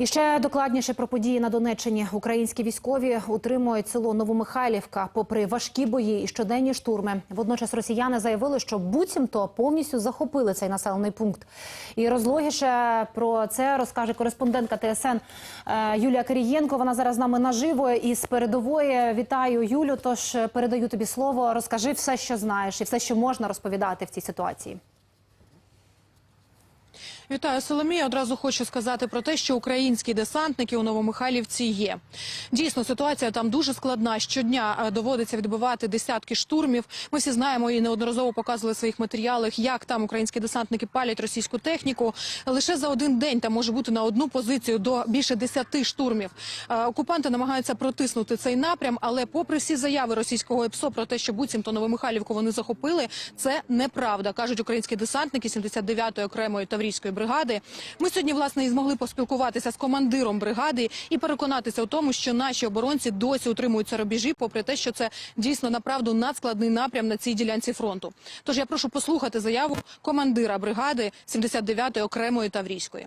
І ще докладніше про події на Донеччині. Українські військові утримують село Новомихайлівка попри важкі бої і щоденні штурми. Водночас росіяни заявили, що буцімто повністю захопили цей населений пункт. І розлогіше про це розкаже кореспондентка ТСН е, Юлія Кирієнко. Вона зараз з нами наживо із передової. Вітаю Юлю. Тож е, передаю тобі слово. Розкажи все, що знаєш, і все, що можна розповідати в цій ситуації. Вітаю Соломія. Одразу хочу сказати про те, що українські десантники у Новомихайлівці є. Дійсно, ситуація там дуже складна. Щодня е, доводиться відбивати десятки штурмів. Ми всі знаємо і неодноразово показували в своїх матеріалах, як там українські десантники палять російську техніку. Лише за один день там може бути на одну позицію до більше десяти штурмів. Е, Окупанти намагаються протиснути цей напрям, але попри всі заяви російського ЕПСО про те, що буцімто Новомихайлівку вони захопили, це неправда, кажуть українські десантники 79-ї окремої таврійської бригади. Ми сьогодні власне і змогли поспілкуватися з командиром бригади і переконатися у тому, що наші оборонці досі утримуються рубежі, попри те, що це дійсно направду надскладний напрям на цій ділянці фронту. Тож я прошу послухати заяву командира бригади 79-ї окремої таврійської.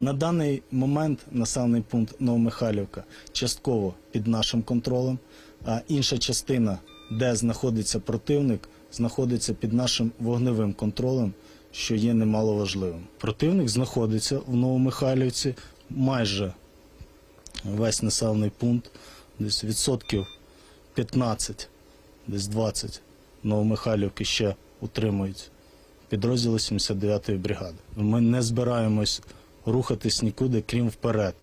На даний момент населений пункт Новомихайлівка частково під нашим контролем, а інша частина, де знаходиться противник, знаходиться під нашим вогневим контролем, що є немало важливим. Противник знаходиться в Новомихайлівці майже весь населений пункт, десь відсотків 15, десь 20 Новомихайлівки ще утримують підрозділи 79-ї бригади. Ми не збираємось рухатись нікуди, крім вперед.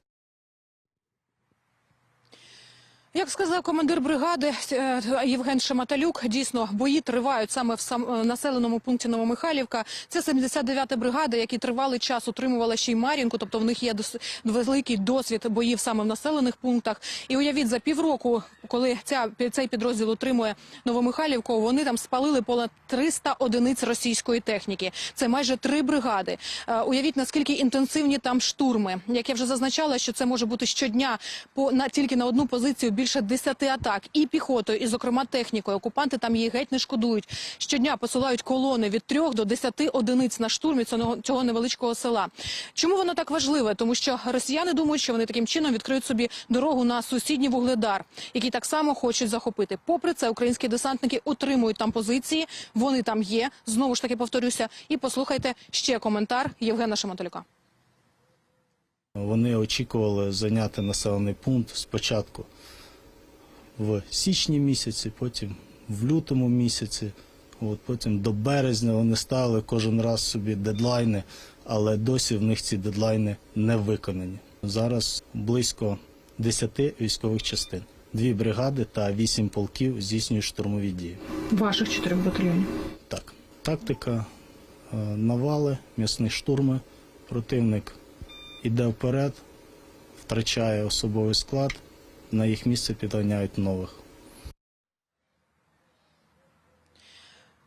Як сказав командир бригади е, Євген Шаматалюк, дійсно бої тривають саме в сам е, населеному пункті Новомихайлівка. Це 79-та бригада, які тривалий час утримувала ще й Мар'їнку, тобто в них є дос- великий досвід боїв саме в населених пунктах. І уявіть, за півроку, коли ця цей підрозділ утримує Новомихайлівку, вони там спалили понад 300 одиниць російської техніки. Це майже три бригади. Е, Уявіть наскільки інтенсивні там штурми. Як я вже зазначала, що це може бути щодня по на тільки на одну позицію більше 10 атак і піхотою, і зокрема технікою. Окупанти там її геть не шкодують. Щодня посилають колони від 3 до 10 одиниць на штурмі цього, невеличкого села. Чому воно так важливе? Тому що росіяни думають, що вони таким чином відкриють собі дорогу на сусідній вугледар, який так само хочуть захопити. Попри це, українські десантники утримують там позиції. Вони там є. Знову ж таки повторюся. І послухайте ще коментар Євгена Шаматолюка. Вони очікували зайняти населений пункт спочатку в січні місяці, потім в лютому місяці, от, потім до березня вони ставили кожен раз собі дедлайни, але досі в них ці дедлайни не виконані. Зараз близько 10 військових частин. Дві бригади та вісім полків здійснюють штурмові дії. Ваших чотирьох батальйонів. Так, тактика е, навали, м'ясні штурми. Противник іде вперед, втрачає особовий склад, на їх місце підганяють нових.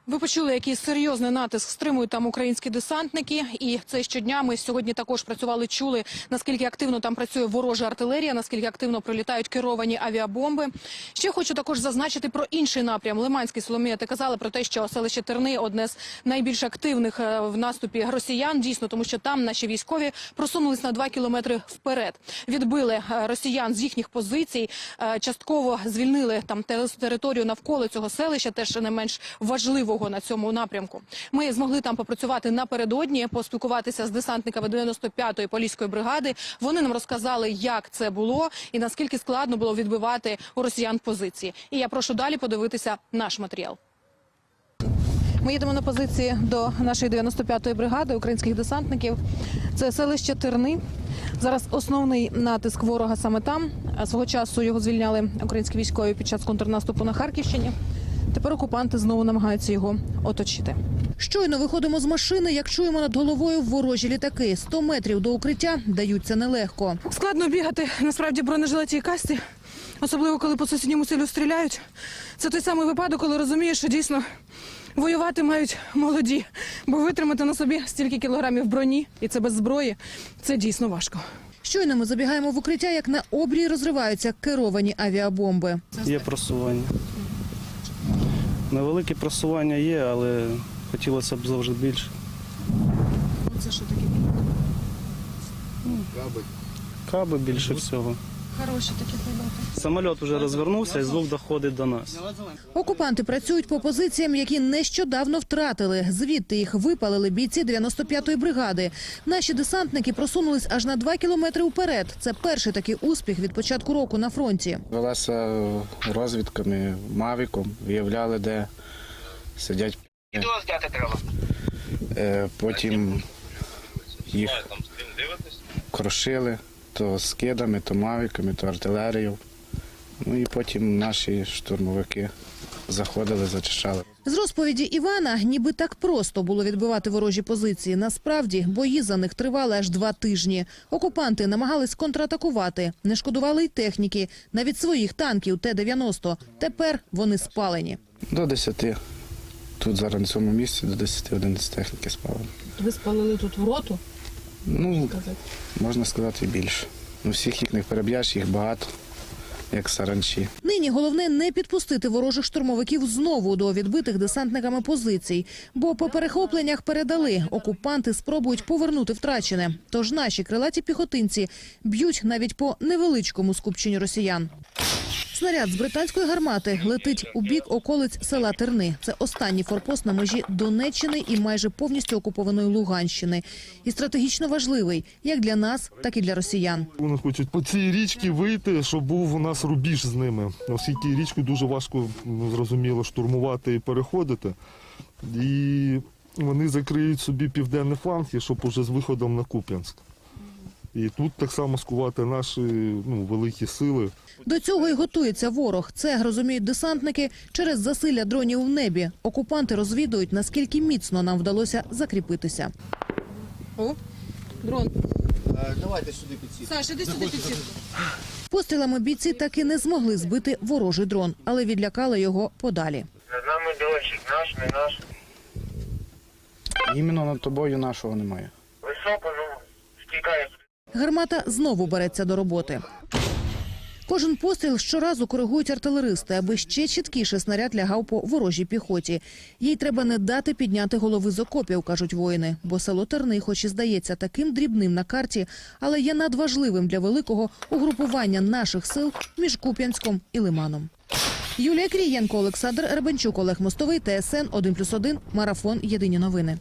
Ви почули, який серйозний натиск стримують там українські десантники, і це щодня. Ми сьогодні також працювали, чули наскільки активно там працює ворожа артилерія, наскільки активно прилітають керовані авіабомби. Ще хочу також зазначити про інший напрям. Лиманський Соломія, ти казали про те, що селище Терни одне з найбільш активних е, в наступі росіян. Дійсно, тому що там наші військові просунулись на два кілометри вперед. Відбили е, росіян з їхніх позицій. е, Частково звільнили там те- територію навколо цього селища, теж не менш важливого на цьому напрямку. Ми змогли там попрацювати напередодні, поспілкуватися з десантниками 95-ї поліської бригади. Вони нам розказали, як це було і наскільки складно було відбивати у росіян позиції. І я прошу далі подивитися наш матеріал. Ми їдемо на позиції до нашої 95-ї бригади українських десантників. Це селище Терни. Зараз основний натиск ворога саме там. Свого часу його звільняли українські військові під час контрнаступу на Харківщині. Тепер окупанти знову намагаються його оточити. Щойно виходимо з машини, як чуємо над головою ворожі літаки. 100 метрів до укриття даються нелегко. Складно бігати насправді бронежилеті і касті, особливо коли по сусідньому селю стріляють. Це той самий випадок, коли розумієш, що дійсно воювати мають молоді, бо витримати на собі стільки кілограмів броні, і це без зброї, це дійсно важко. Щойно ми забігаємо в укриття, як на обрій розриваються керовані авіабомби. Є просування. Невелике просування є, але хотілося б завжди більше. Це що таке? Каби більше всього. Хороші такі прильоти. Самоліт вже розвернувся і звук доходить до нас. Окупанти працюють по позиціям, які нещодавно втратили. Звідти їх випалили бійці 95-ї бригади. Наші десантники просунулись аж на два кілометри вперед. Це перший такий успіх від початку року на фронті. Велася розвідками, мавіком, виявляли, де сидять. Зняти треба. Е, Потім їх крошили то скидами, то мавіками, то артилерією. Ну і потім наші штурмовики заходили, зачищали. З розповіді Івана, ніби так просто було відбивати ворожі позиції. Насправді бої за них тривали аж два тижні. Окупанти намагались контратакувати, не шкодували й техніки, навіть своїх танків Т-90. Тепер вони спалені. До 10. Тут зараз на цьому місці до 10-11 техніки спали. Ви спалили тут в роту? Ну, можна сказати, більше. Ну, всіх їх не переб'єш, їх багато, як саранчі. Нині головне не підпустити ворожих штурмовиків знову до відбитих десантниками позицій, бо по перехопленнях передали окупанти спробують повернути втрачене. Тож наші крилаті піхотинці б'ють навіть по невеличкому скупченню росіян. Снаряд з британської гармати летить у бік околиць села Терни. Це останній форпост на межі Донеччини і майже повністю окупованої Луганщини. І стратегічно важливий як для нас, так і для росіян. Вони хочуть по цій річці вийти, щоб був у нас рубіж з ними. Оскільки річку дуже важко зрозуміло штурмувати і переходити. І вони закриють собі південний фланг, щоб уже з виходом на Куп'янськ. І тут так само скувати наші ну, великі сили. До цього і готується ворог. Це розуміють десантники через засилля дронів в небі. Окупанти розвідують, наскільки міцно нам вдалося закріпитися. О, дрон. Давайте сюди підсітку. Саш, іди сюди підсітку. Пострілами бійці таки не змогли збити ворожий дрон, але відлякали його подалі. Над нами дощик, наш, не наш. Іменно над тобою нашого немає. Високо, ну, стікає. Гармата знову береться до роботи. Кожен постріл щоразу коригують артилеристи, аби ще чіткіше снаряд лягав по ворожій піхоті. Їй треба не дати підняти голови з окопів, кажуть воїни, бо село Терни, хоч і здається таким дрібним на карті, але є надважливим для великого угрупування наших сил між Куп'янськом і Лиманом. Юлія Крієнко, Олександр Ребенчук, Олег Мостовий, ТСН 1+,1, Марафон. Єдині новини.